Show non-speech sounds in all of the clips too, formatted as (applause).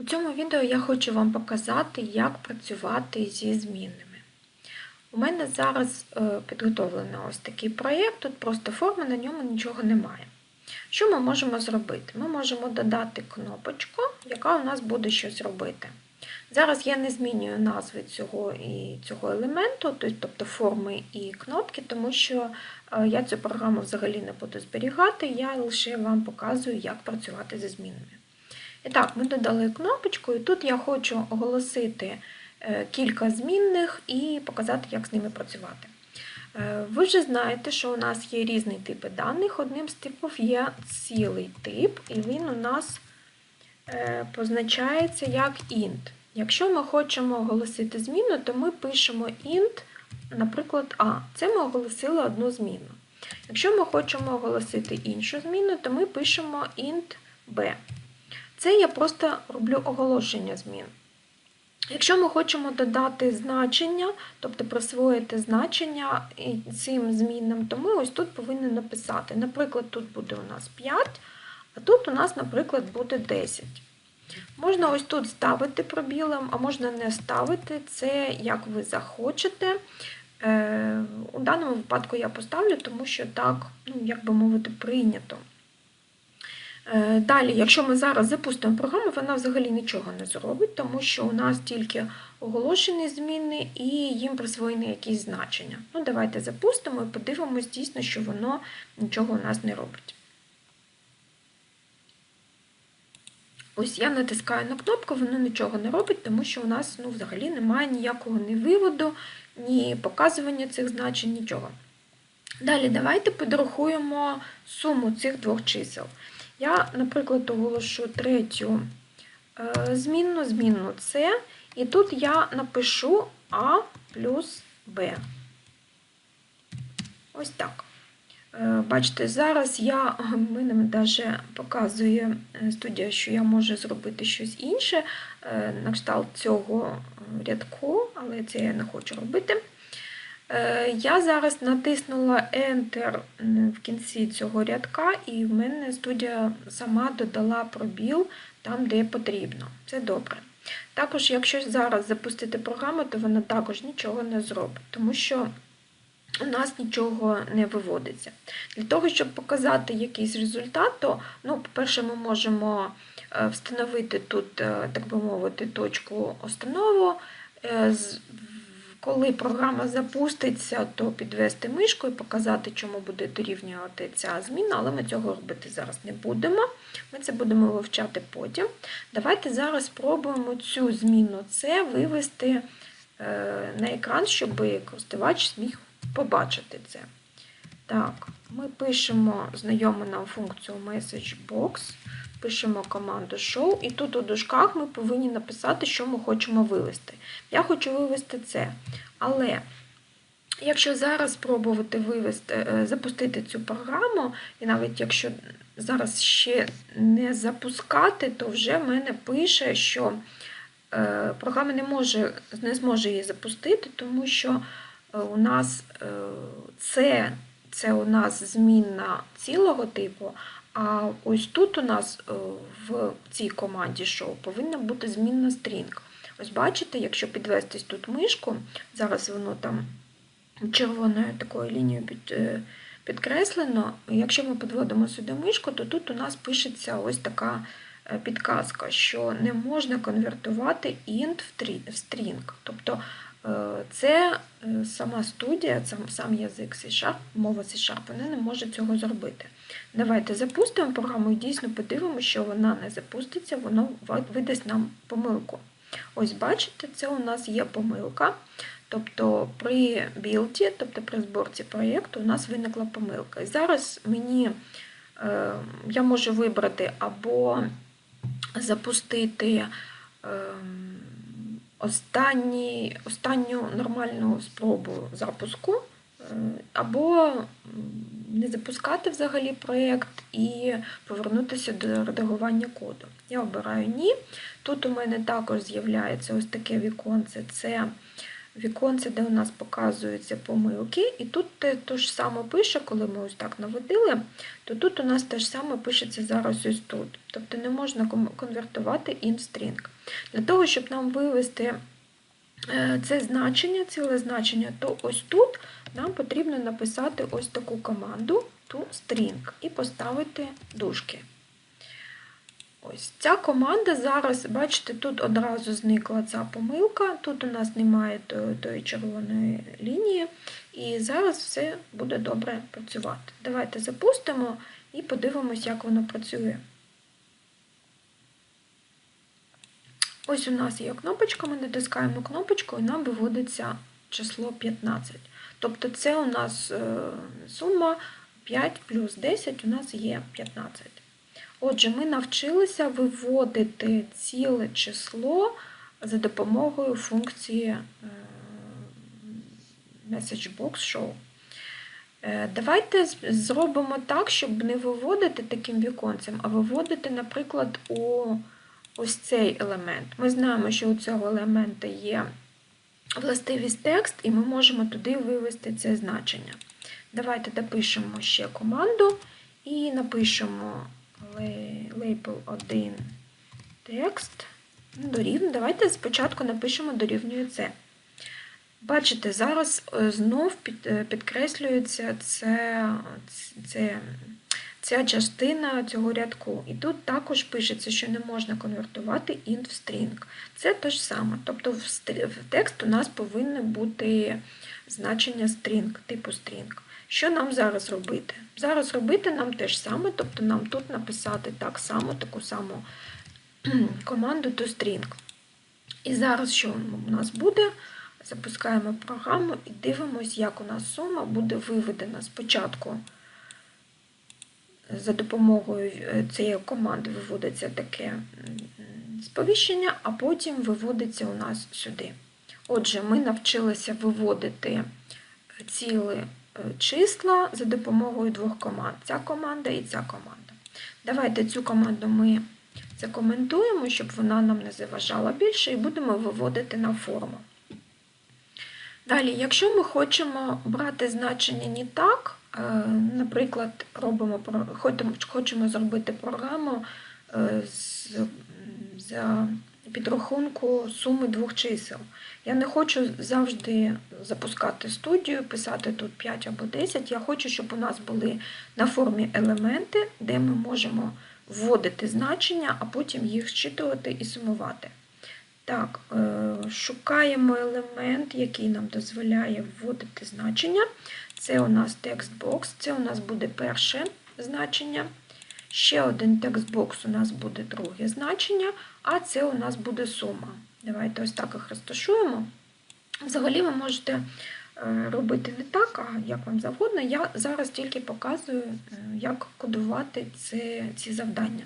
У цьому відео я хочу вам показати, як працювати зі змінними. У мене зараз е, підготовлено ось такий проєкт, тут просто форма, на ньому нічого немає. Що ми можемо зробити? Ми можемо додати кнопочку, яка у нас буде щось робити. Зараз я не змінюю назви цього і цього елементу, тобто форми і кнопки, тому що е, я цю програму взагалі не буду зберігати, я лише вам показую, як працювати зі змінами. І так, ми додали кнопочку, і тут я хочу оголосити е, кілька змінних і показати, як з ними працювати. Е, ви вже знаєте, що у нас є різні типи даних. Одним з типів є цілий тип, і він у нас е, позначається як int. Якщо ми хочемо оголосити зміну, то ми пишемо int, наприклад, A. Це ми оголосили одну зміну. Якщо ми хочемо оголосити іншу зміну, то ми пишемо int b. Це я просто роблю оголошення змін. Якщо ми хочемо додати значення, тобто присвоїти значення цим змінам, то ми ось тут повинні написати. Наприклад, тут буде у нас 5, а тут у нас, наприклад, буде 10. Можна ось тут ставити пробілом, а можна не ставити, це як ви захочете. Е, у даному випадку я поставлю, тому що так, ну, як би мовити, прийнято. Е, далі, якщо ми зараз запустимо програму, вона взагалі нічого не зробить, тому що у нас тільки оголошені зміни і їм присвоєні якісь значення. Ну, Давайте запустимо і подивимось дійсно, що воно нічого у нас не робить. Ось я натискаю на кнопку, воно нічого не робить, тому що у нас ну, взагалі немає ніякого ні виводу, ні показування цих значень, нічого. Далі давайте підрахуємо суму цих двох чисел. Я, наприклад, оголошу третю е, змінну, змінну С, і тут я напишу А плюс Б. Ось так. Е, бачите, зараз я, (laughs) мене навіть показує е, студія, що я можу зробити щось інше на кшталт цього рядку, але це я не хочу робити. Е, я зараз натиснула Enter в кінці цього рядка, і в мене студія сама додала пробіл там, де потрібно. Це добре. Також, якщо зараз запустити програму, то вона також нічого не зробить, тому що у нас нічого не виводиться. Для того, щоб показати якийсь результат, то, ну, по-перше, ми можемо е, встановити тут, е, так би мовити, точку установу коли програма запуститься, то підвести мишку і показати, чому буде дорівнювати ця зміна, але ми цього робити зараз не будемо. Ми це будемо вивчати потім. Давайте зараз спробуємо цю зміну С вивести е, на екран, щоб користувач зміг побачити це. Так, ми пишемо знайому нам функцію MessageBox, пишемо команду show, і тут у дужках ми повинні написати, що ми хочемо вивести. Я хочу вивести це. Але якщо зараз спробувати вивести, е, запустити цю програму, і навіть якщо зараз ще не запускати, то вже в мене пише, що е, програма не може, не зможе її запустити, тому що е, у нас це, це у нас змінна цілого типу. А ось тут у нас в цій команді show повинна бути змінна стрінг. Ось бачите, якщо підвестись тут мишку, зараз воно там червоною такою лінією під, е, підкреслено. Якщо ми підводимо сюди мишку, то тут у нас пишеться ось така е, підказка, що не можна конвертувати int в string. Тобто е, це сама студія, сам язик C-Sharp, мова C-Sharp, вона не може цього зробити. Давайте запустимо програму і дійсно подивимося, що вона не запуститься, воно видасть нам помилку. Ось, бачите, це у нас є помилка. Тобто при білді, тобто при зборці проєкту, у нас виникла помилка. І зараз мені е, я можу вибрати або запустити е, останні, останню нормальну спробу запуску, е, або не запускати взагалі проєкт і повернутися до редагування коду. Я обираю ні. Тут у мене також з'являється ось таке віконце. Це віконце, де у нас показуються помилки, і тут те, ж саме пише, коли ми ось так наводили, то тут у нас те ж саме пишеться зараз ось тут. Тобто не можна конвертувати in string. Для того, щоб нам вивести е, це значення, ціле значення, то ось тут нам потрібно написати ось таку команду toString і поставити дужки. Ось ця команда зараз, бачите, тут одразу зникла ця помилка, тут у нас немає тої червоної лінії, і зараз все буде добре працювати. Давайте запустимо і подивимось, як воно працює. Ось у нас є кнопочка, ми натискаємо кнопочку і нам виводиться число 15. Тобто це у нас е, сума 5 плюс 10 у нас є 15. Отже, ми навчилися виводити ціле число за допомогою функції е, MessageBox Show. Е, Давайте зробимо так, щоб не виводити таким віконцем, а виводити, наприклад, у ось цей елемент. Ми знаємо, що у цього елемента є властивість текст, і ми можемо туди вивести це значення. Давайте допишемо ще команду і напишемо label 1 текст. Ну, Дорівнює. Давайте спочатку напишемо дорівнює це. Бачите, зараз е, знов е, підкреслюється це, це, ця частина цього рядку. І тут також пишеться, що не можна конвертувати int в string. Це те ж саме. Тобто в, текст у нас повинно бути значення string, типу string. Що нам зараз робити? Зараз робити нам те ж саме, тобто нам тут написати так само, таку саму (clears throat) команду toString. І зараз що у нас буде? Запускаємо програму і дивимося, як у нас сума буде виведена спочатку. За допомогою е, цієї команди виводиться таке сповіщення, а потім виводиться у нас сюди. Отже, ми навчилися виводити цілі е, числа за допомогою двох команд. Ця команда і ця команда. Давайте цю команду ми закоментуємо, щоб вона нам не заважала більше, і будемо виводити на форму. Далі, якщо ми хочемо брати значення не так, е, наприклад, робимо, хочемо- зробити програму е, з, за підрахунку суми двох чисел. Я не хочу завжди запускати студію, писати тут 5 або 10. Я хочу, щоб у нас були на формі елементи, де ми можемо вводити значення, а потім їх зчитувати і сумувати. Так, е, шукаємо елемент, який нам дозволяє вводити значення. Це у нас текстбокс, це у нас буде перше значення. Ще один текстбокс у нас буде друге значення, а це у нас буде сума. Давайте ось так їх розташуємо. Взагалі ви можете е, робити не так, а як вам завгодно. Я зараз тільки показую, як кодувати це, ці завдання.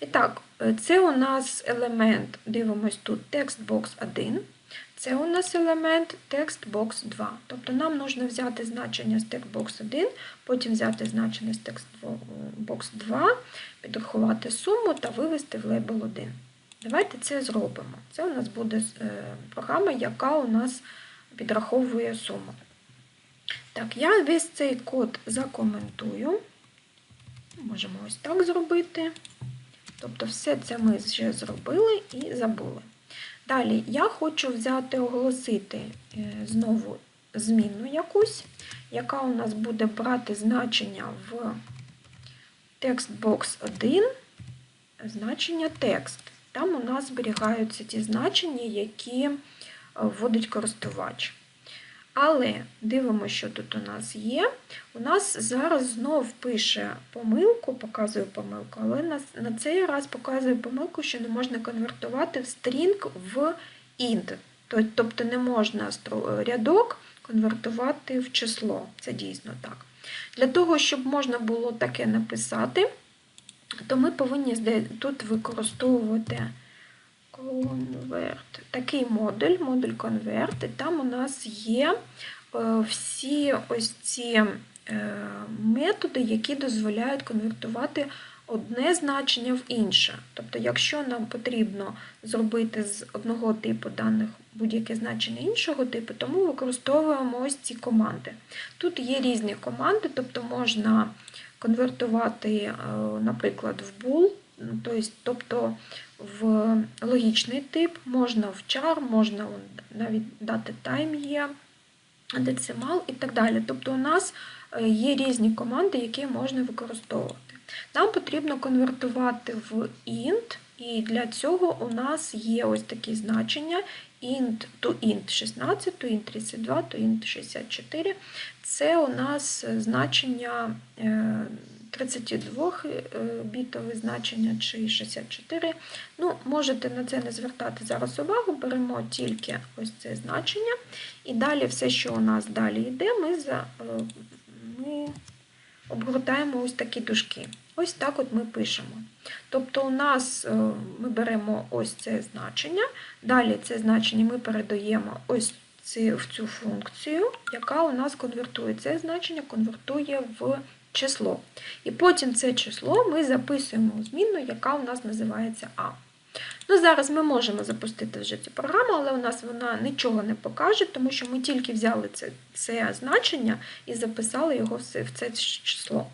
І так, е, це у нас елемент, дивимось тут TextBox 1. Це у нас елемент TextBox 2. Тобто нам потрібно взяти значення з TextBox 1, потім взяти значення з TextBox 2, підрахувати суму та вивести в лейбл 1. Давайте це зробимо. Це у нас буде е, програма, яка у нас підраховує суму. Так, я весь цей код закоментую. Можемо ось так зробити. Тобто, все це ми вже зробили і забули. Далі я хочу взяти, оголосити е, знову змінну якусь, яка у нас буде брати значення в TextBox 1, значення текст. Там у нас зберігаються ті значення, які е, вводить користувач. Але дивимося, що тут у нас є. У нас зараз знов пише помилку, показує помилку, але на, цей раз показує помилку, що не можна конвертувати в стрінг в int. Тобто не можна рядок конвертувати в число. Це дійсно так. Для того, щоб можна було таке написати, то ми повинні тут використовувати Convert. Такий модуль, модуль Convert, і там у нас є всі ось ці методи, які дозволяють конвертувати одне значення в інше. Тобто, якщо нам потрібно зробити з одного типу даних будь-яке значення іншого типу, то ми використовуємо ось ці команди. Тут є різні команди, тобто можна конвертувати, е, наприклад, в bool, тобто в логічний тип, можна в char, можна навіть дати time є, децимал і так далі. Тобто у нас е, є різні команди, які можна використовувати. Нам потрібно конвертувати в int, і для цього у нас є ось такі значення int to int 16, to int 32, to int 64. Це у нас значення 32-бітове значення чи 64. Ну, Можете на це не звертати зараз увагу, беремо тільки ось це значення. І далі все, що у нас далі йде, ми, за, ми обгортаємо ось такі дужки. Ось так от ми пишемо. Тобто у нас е, ми беремо ось це значення, далі це значення ми передаємо ось в цю функцію, яка у нас конвертує. Це значення конвертує в число. І потім це число ми записуємо у змінну, яка у нас називається А. Ну, Зараз ми можемо запустити вже цю програму, але у нас вона нічого не покаже, тому що ми тільки взяли це, це значення і записали його в це число.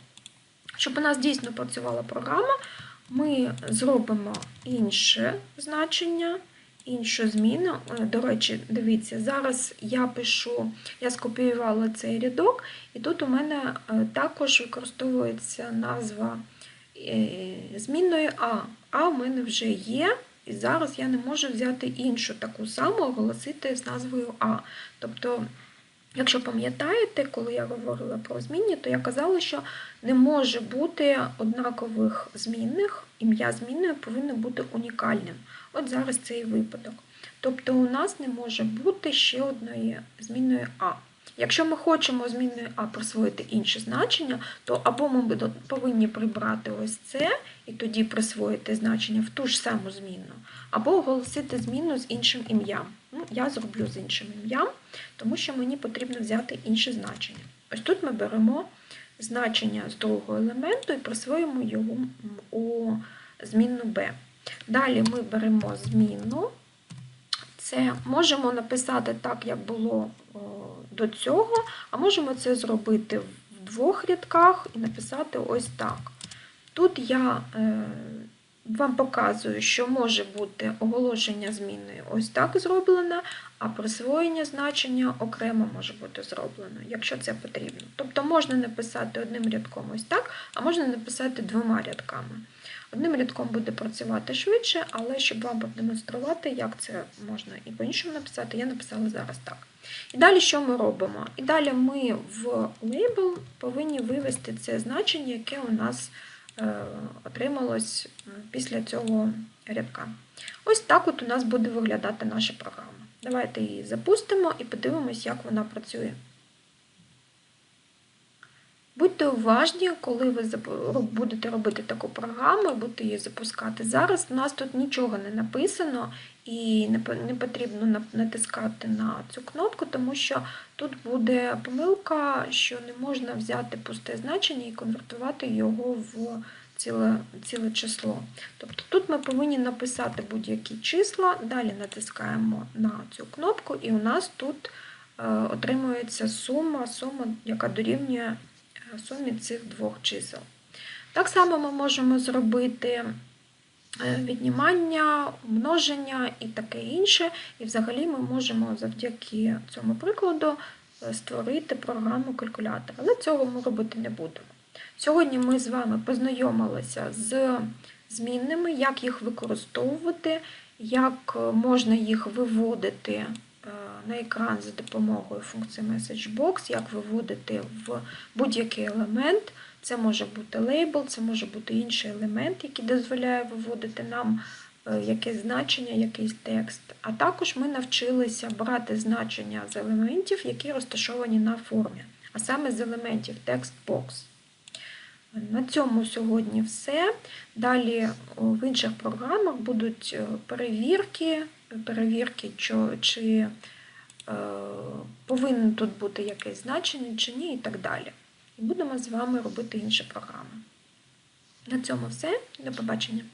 Щоб у нас дійсно працювала програма, ми зробимо інше значення, іншу зміну. Е, до речі, дивіться, зараз я пишу, я скопіювала цей рядок, і тут у мене е, також використовується назва е, змінної А. А в мене вже є. І зараз я не можу взяти іншу таку саму, оголосити з назвою А. Тобто Якщо пам'ятаєте, коли я говорила про змінні, то я казала, що не може бути однакових змінних, ім'я змінної повинно бути унікальним. От зараз цей випадок. Тобто у нас не може бути ще одної змінної А. Якщо ми хочемо змінною А присвоїти інше значення, то або ми повинні прибрати ось це і тоді присвоїти значення в ту ж саму змінну, або оголосити зміну з іншим ім'ям. Ну, Я зроблю з іншим ім'ям, тому що мені потрібно взяти інше значення. Ось тут ми беремо значення з другого елементу і присвоїмо його у змінну b. Далі ми беремо змінну. Це можемо написати так, як було до цього, а можемо це зробити в двох рядках і написати ось так. Тут я е, вам показую, що може бути оголошення зміною ось так зроблено, а присвоєння значення окремо може бути зроблено, якщо це потрібно. Тобто можна написати одним рядком ось так, а можна написати двома рядками. Одним рядком буде працювати швидше, але щоб вам продемонструвати, як це можна і по-іншому написати, я написала зараз так. І далі що ми робимо? І далі ми в лейбл повинні вивести це значення, яке у нас е, отрималось після цього рядка. Ось так от у нас буде виглядати наша програма. Давайте її запустимо і подивимось, як вона працює. Будьте уважні, коли ви будете робити таку програму, будете її запускати. Зараз у нас тут нічого не написано і не потрібно натискати на цю кнопку, тому що тут буде помилка, що не можна взяти пусте значення і конвертувати його в ціле, ціле число. Тобто тут ми повинні написати будь-які числа, далі натискаємо на цю кнопку, і у нас тут е, отримується сума, сума, яка дорівнює сумі цих двох чисел. Так само ми можемо зробити е, віднімання, множення і таке інше. І взагалі ми можемо завдяки цьому прикладу е, створити програму калькулятор. Але цього ми робити не будемо. Сьогодні ми з вами познайомилися з змінними, як їх використовувати, як можна їх виводити Е, на екран за допомогою функції MessageBox, як виводити в будь-який елемент. Це може бути лейбл, це може бути інший елемент, який дозволяє виводити нам е, якесь значення, якийсь текст. А також ми навчилися брати значення з елементів, які розташовані на формі, а саме з елементів TextBox. На цьому сьогодні все. Далі в інших програмах будуть е, перевірки перевірки, чи е, повинно тут бути якесь значення, чи ні, і так далі. І будемо з вами робити інші програми. На цьому все. До побачення.